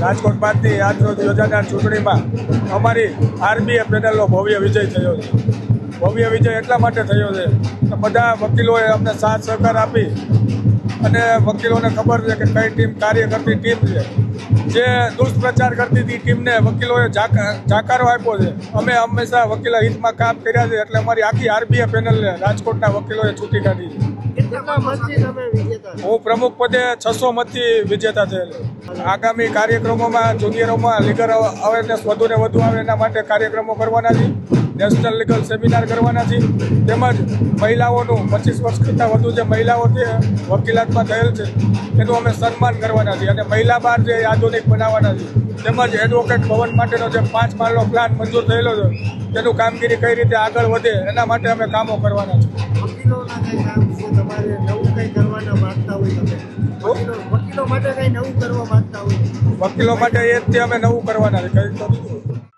રાજકોટ બાદની આજરોજ યોજાનાર ચૂંટણીમાં અમારી આરબીએ પેનલનો ભવ્ય વિજય થયો છે. ભવ્ય વિજય એટલા માટે થયો છે કે બધા વકીલોએ અમને સાથ સહકાર આપી અને વકીલોને ખબર છે કે કઈ ટીમ કાર્ય કરતી ટીમ છે. જે દુષ્પ્રચાર કરતી હતી ટીમને વકીલોએ જાકા- જાકારો આપ્યો છે. અમે હંમેશા વકીલા હિતમાં કામ કર્યા છે એટલે અમારી આખી આરબીએ પેનલને રાજકોટના વકીલોએ છૂટી કાઢી છે. હું પ્રમુખ પદે છસો મતથી વિજેતા થયેલો આગામી કાર્યક્રમોમાં જુનિયરોમાં લીગલ અવેરનેસ વધુ ને વધુ આવે એના માટે કાર્યક્રમો કરવાના છે. નેશનલ લીગલ સેમિનાર કરવાના છે. તેમજ મહિલાઓનું પચીસ વર્ષ કરતાં વધુ જે મહિલાઓ છે વકીલાતમાં થયેલ છે એનું અમે સન્માન કરવાના છીએ. અને મહિલા બાર જે આધુનિક બનાવવાના છે તેમજ એડવોકેટ ભવન માટેનો જે પાંચ માળનો પ્લાન મંજૂર થયેલો છે તેનું કામગીરી કઈ રીતે આગળ વધે એના માટે અમે કામો કરવાના છે? વકીલો માટે કઈ નવું કરવા માંગતા હોય? વકીલો માટે એ જ અમે નવું કરવાના છે. કઈ.